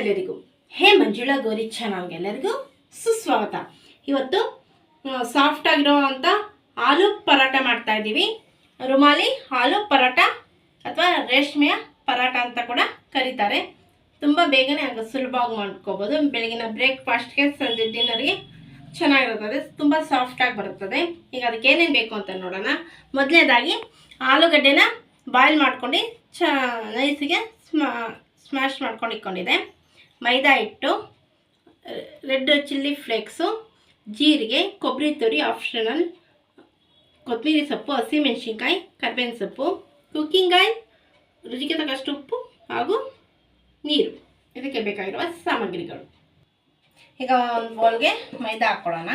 ಎಲ್ಲರಿಗೂ. ಹೇ ಮಂಜುಳಾ ಗೌರಿ ಚಾನಲ್ಗೆ ಎಲ್ಲರಿಗೂ ಸುಸ್ವಾಗತ. ಇವತ್ತು ಸಾಫ್ಟ್ ಅಂತ ಆಲೂ ಪರಾಟ ಮಾಡ್ತಾ ಇದ್ದೀವಿ. ರುಮಾಲಿ ಆಲೂ ಪರಾಟ ಅಥವಾ ರೇಷ್ಮೆಯ ಪರಾಟ ಅಂತ ಕೂಡ ಕರೀತಾರೆ. ತುಂಬ ಬೇಗನೆ ಆಗ ಸುಲಭವಾಗಿ ಮಾಡ್ಕೋಬೋದು. ಬೆಳಗಿನ ಬ್ರೇಕ್ಫಾಸ್ಟ್ಗೆ ಸಂಜೆ ಡಿನ್ನರ್ಗೆ ಚೆನ್ನಾಗಿರುತ್ತದೆ. ತುಂಬ ಸಾಫ್ಟಾಗಿ ಬರುತ್ತದೆ. ಈಗ ಅದಕ್ಕೆ ಏನೇನು ಬೇಕು ಅಂತ ನೋಡೋಣ. ಮೊದಲನೇದಾಗಿ ಆಲೂಗಡ್ಡೆನ ಬಾಯ್ಲ್ ಮಾಡ್ಕೊಂಡು ಚ ನೈಸಿಗೆ ಸ್ಮಾ ಸ್ಮ್ಯಾಶ್ ಮಾಡ್ಕೊಂಡು ಇಟ್ಕೊಂಡಿದೆ ಮೈದಾ ಹಿಟ್ಟು, ರೆಡ್ ಚಿಲ್ಲಿ ಫ್ಲೇಕ್ಸು, ಜೀರಿಗೆ, ಕೊಬ್ಬರಿ ತುರಿ ಆಪ್ಷನಲ್ ಕೊತ್ತಂಬರಿ ಸೊಪ್ಪು ಹಸಿಮೆಣಸಿನ್ಕಾಯಿ ಕರ್ಬೇವಿನ ಸೊಪ್ಪು ಕುಕ್ಕಿಂಗ್ ಆಯಿಲ್ ರುಚಿಗೆ ತಕ್ಕಷ್ಟು ಉಪ್ಪು ಹಾಗೂ ನೀರು. ಇದಕ್ಕೆ ಬೇಕಾಗಿರುವ ಸಾಮಗ್ರಿಗಳು. ಈಗ ಒಂದು ಬೌಲ್ಗೆ ಮೈದಾ ಹಾಕ್ಕೊಳ್ಳೋಣ.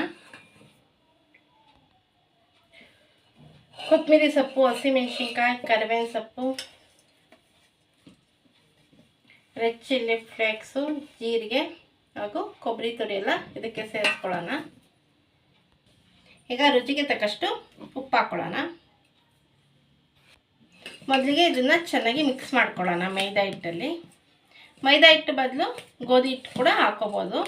ಕೊತ್ತಂಬರಿ ಸೊಪ್ಪು ಹಸಿಮೆಣಸಿನ್ಕಾಯಿ ಕರಿಬೇವಿನ ಸೊಪ್ಪು ರೆಡ್ ಚಿಲ್ಲಿ ಫ್ಲೇಕ್ಸು, ಜೀರಿಗೆ ಹಾಗೂ ಕೊಬ್ಬರಿ ತುರಿ ಎಲ್ಲ ಇದಕ್ಕೆ ಸೇರಿಸ್ಕೊಳ್ಳೋಣ. ಈಗ ರುಚಿಗೆ ತಕ್ಕಷ್ಟು ಉಪ್ಪು ಹಾಕ್ಕೊಳ್ಳೋಣ. ಮೊದಲಿಗೆ ಇದನ್ನು ಚೆನ್ನಾಗಿ ಮಿಕ್ಸ್ ಮಾಡ್ಕೊಳ್ಳೋಣ ಮೈದಾ ಹಿಟ್ಟಲ್ಲಿ. ಮೈದಾ ಹಿಟ್ಟು ಬದಲು ಗೋಧಿ ಹಿಟ್ಟು ಕೂಡ ಹಾಕೋಬೋದು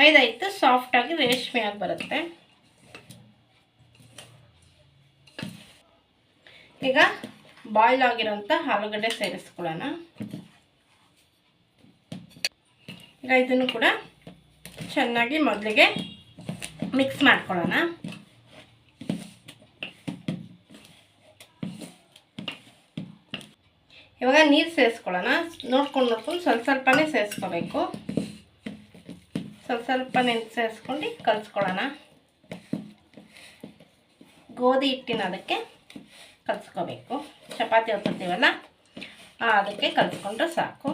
ಮೈದಾ ಹಿಟ್ಟು ಸಾಫ್ಟಾಗಿ ರೇಷ್ಮೆಯಾಗಿ ಬರುತ್ತೆ. ಈಗ ಬಾಯ್ಲ್ ಆಗಿರೋಂಥ ಆಲೂಗಡ್ಡೆ ಸೇರಿಸ್ಕೊಳ್ಳೋಣ. ಈಗ ಇದನ್ನು ಕೂಡ ಚೆನ್ನಾಗಿ ಮೊದಲಿಗೆ ಮಿಕ್ಸ್ ಮಾಡ್ಕೊಳ್ಳೋಣ. ಇವಾಗ ನೀರು ಸೇರಿಸ್ಕೊಳ್ಳೋಣ. ನೋಡ್ಕೊಂಡು ನೋಡ್ಕೊಂಡು ಸ್ವಲ್ಪ ಸ್ವಲ್ಪನೇ ಸೇರಿಸ್ಕೋಬೇಕು. ಸ್ವಲ್ಪ ಸ್ವಲ್ಪನೇ ಸೇರಿಸ್ಕೊಂಡು ಕಲಿಸ್ಕೊಳ್ಳೋಣ. ಗೋಧಿ ಹಿಟ್ಟಿನ ಅದಕ್ಕೆ ಕಲಿಸ್ಕೋಬೇಕು ಚಪಾತಿ ಹೊತ್ತೀವಲ್ಲ ಅದಕ್ಕೆ ಕಲಿಸ್ಕೊಂಡ್ರೆ ಸಾಕು.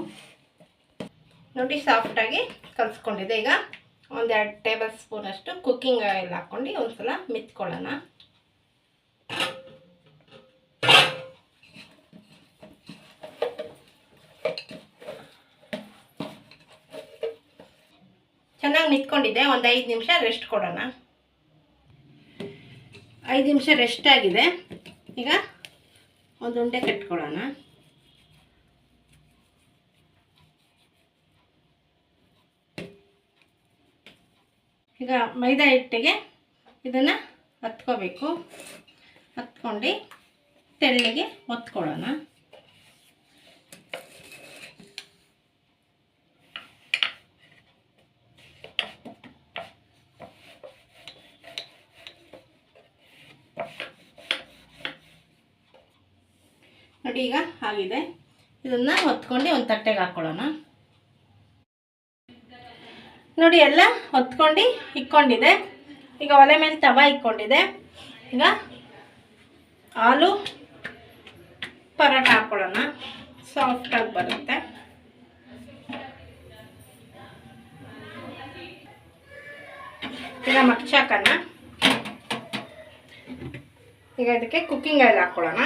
ನೋಡಿ, ಸಾಫ್ಟಾಗಿ ಕಲಿಸ್ಕೊಂಡಿದೆ ಈಗ ಒಂದೆರಡು ಟೇಬಲ್ ಸ್ಪೂನಷ್ಟು ಕುಕ್ಕಿಂಗ್ ಆಯಿಲ್ ಹಾಕ್ಕೊಂಡು ಒಂದ್ಸಲ ಮಿತ್ಕೊಳ್ಳೋಣ. ಚೆನ್ನಾಗಿ ಮಿತ್ಕೊಂಡಿದೆ. ಒಂದು ಐದು ನಿಮಿಷ ರೆಸ್ಟ್ ಕೊಡೋಣ. ಐದು ನಿಮಿಷ ರೆಸ್ಟ್ ಆಗಿದೆ. ಈಗ ಒಂದು ಉಂಡೆ ಕಟ್ಕೊಳ್ಳೋಣ. ಈಗ ಮೈದಾ ಹಿಟ್ಟಿಗೆ ಇದನ್ನು ಹತ್ಕೋಬೇಕು. ಹತ್ಕೊಂಡು ತೆಳ್ಳಿಗೆ ಒತ್ಕೊಳ್ಳೋಣ. ನೋಡಿ ಈಗ ಆಗಿದೆ. ಇದನ್ನು ಹೊತ್ಕೊಂಡು ಒಂದು ತಟ್ಟೆಗೆ ಹಾಕ್ಕೊಳ್ಳೋಣ ನೋಡಿ, ಎಲ್ಲ ಹೊತ್ಕೊಂಡು ಇಕ್ಕೊಂಡಿದೆ. ಈಗ ಒಲೆ ಮೇಲೆ ತವ ಇಕ್ಕೊಂಡಿದೆ. ಈಗ ಹಾಲು ಪರೋಟ ಹಾಕ್ಕೊಳ್ಳೋಣ ಸಾಫ್ಟಾಗಿ ಬರುತ್ತೆ. ಈಗ ಮಕ್ಚಾಕೋಣ ಈಗ ಇದಕ್ಕೆ ಕುಕ್ಕಿಂಗ್ ಆಯಿಲ್ ಹಾಕ್ಕೊಳ್ಳೋಣ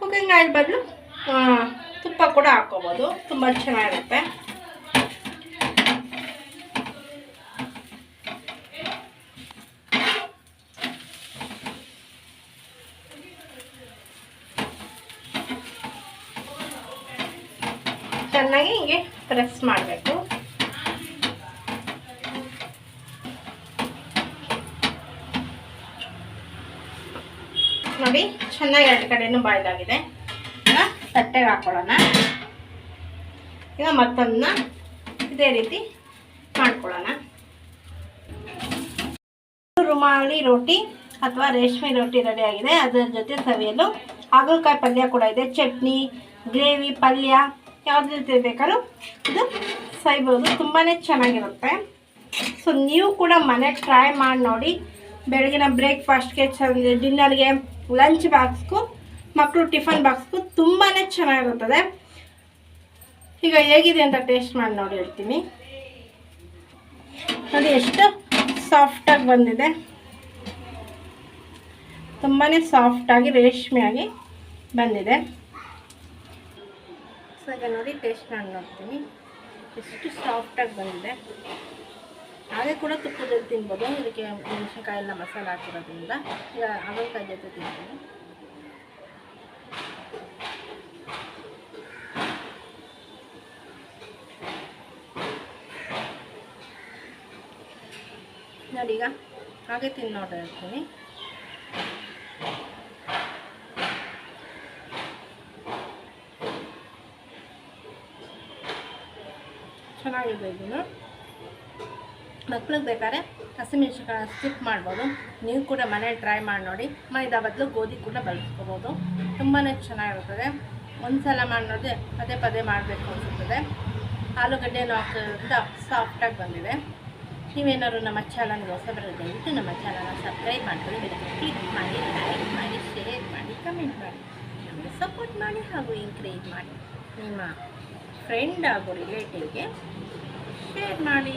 ಕುಕ್ಕಿಂಗ್ ಬದಲು ತುಪ್ಪ ಕೂಡ ಹಾಕ್ಕೋಬೋದು. ತುಂಬ ಚೆನ್ನಾಗಿರುತ್ತೆ. ಚೆನ್ನಾಗಿ ಹಿಂಗೆ ಪ್ರೆಸ್ ಮಾಡಬೇಕು. ನೋಡಿ, ಚೆನ್ನಾಗಿ ಎರಡು ಕಡೆಯೂ ಬಾಯ್ದಾಗಿದೆ ತಟ್ಟೆಗೆ ಹಾಕೊಳ್ಳೋಣ. ಈಗ ಮತ್ತೊಂದನ್ನ ಇದೇ ರೀತಿ ಮಾಡ್ಕೊಳ್ಳೋಣ. ರುಮಾಲಿ ರೋಟಿ ಅಥವಾ ರೇಷ್ಮೆ ರೋಟಿ ರೆಡಿ ಆಗಿದೆ. ಅದರ ಜೊತೆ ಸವಿಯಲು ಹಾಗಲಕಾಯಿ ಪಲ್ಯ ಕೂಡ ಇದೆ. ಚಟ್ನಿ, ಗ್ರೇವಿ, ಪಲ್ಯ ಯಾವ್ದು ರೀತಿ ಬೇಕಾದ್ರೂ ಇದು ಸವಿಬೋದು. ತುಂಬಾ ಚೆನ್ನಾಗಿರುತ್ತೆ. ಸೊ ನೀವು ಕೂಡ ಮನೆ ಟ್ರೈ ಮಾಡಿ ನೋಡಿ. ಬೆಳಗಿನ ಬ್ರೇಕ್ಫಾಸ್ಟ್ಗೆ ಚಂದ ಡಿನ್ನರ್ಗೆ ಲಂಚ್ ಬಾಕ್ಸ್ಗೂ ಮಕ್ಕಳು ಟಿಫನ್ ಬಾಕ್ಸ್ಗೂ ತುಂಬಾ ಚೆನ್ನಾಗಿರುತ್ತದೆ. ಈಗ ಹೇಗಿದೆ ಅಂತ ಟೇಸ್ಟ್ ಮಾಡಿ ನೋಡಿ ಹೇಳ್ತೀನಿ. ನೋಡಿ ಎಷ್ಟು ಸಾಫ್ಟಾಗಿ ಬಂದಿದೆ. ತುಂಬಾ ಸಾಫ್ಟಾಗಿ ರೇಷ್ಮೆಯಾಗಿ ಬಂದಿದೆ. ಸೊ, ಈಗ ನೋಡಿ ಟೇಸ್ಟ್ ಮಾಡಿ ನೋಡ್ತೀನಿ. ಎಷ್ಟು ಸಾಫ್ಟಾಗಿ ಬಂದಿದೆ. ಹಾಗೆ ಕೂಡ ತುಪ್ಪದಲ್ಲಿ ತಿನ್ಬೋದು. ಇದಕ್ಕೆ ಮೆಣಸಿನ್ಕಾಯಿ ಎಲ್ಲ ಮಸಾಲೆ ಹಾಕಿರೋದ್ರಿಂದ ಈಗ ಹಾಗಲ್ಕಾಯಿ ಜೊತೆ ತಿಂತೀನಿ ನೋಡಿ ಈಗ ಹಾಗೆ ತಿಂದು ನೋಡ್ತಾ ಇರ್ತೀನಿ. ಚೆನ್ನಾಗಿದೆ ಇದನ್ನು. ಮಕ್ಳಿಗೆ ಬೇಕಾದ್ರೆ ಹಸಿಮೆಣ್ಸಿನ್ಕಾಯಿ ಸ್ಕಿಪ್ ಮಾಡ್ಬೋದು. ನೀವು ಕೂಡ ಮನೇಲಿ ಟ್ರೈ ಮಾಡಿ ನೋಡಿ. ಮೈದಾ ಬದಲು ಗೋಧಿ ಕೂಡ ಬಳಸ್ಕೋಬೋದು. ತುಂಬಾ ಚೆನ್ನಾಗಿರ್ತದೆ ಒಂದು ಸಲ ಮಾಡಿ ಪದೇ ಪದೇ ಮಾಡಬೇಕು ಅನಿಸುತ್ತದೆ. ಆಲೂಗಡ್ಡೆಯನ್ನು ಹಾಕೋದ್ರಿಂದ ಸಾಫ್ಟಾಗಿ ಬಂದಿದೆ. ನೀವೇನಾದ್ರು ನಮ್ಮ ಚಾನಲ್ಗೆ ಹೊಸಬರು ದಯವಿಟ್ಟು ನಮ್ಮ ಚಾನಲ್ನ ಸಬ್ಸ್ಕ್ರೈಬ್ ಮಾಡ್ಕೊಂಡು ವಿಡಿಯೋ ಕ್ಲಿಕ್ ಮಾಡಿ ಲೈಕ್ ಮಾಡಿ ಶೇರ್ ಮಾಡಿ ಕಮೆಂಟ್ ಮಾಡಿ. ನಮಗೆ ಸಪೋರ್ಟ್ ಮಾಡಿ ಹಾಗೂ ಎಂಕರೇಜ್ ಮಾಡಿ. ನಿಮ್ಮ ಫ್ರೆಂಡ್ ಹಾಗೂ ರಿಲೇಟಿವ್ಗೆ ಶೇರ್ ಮಾಡಿ.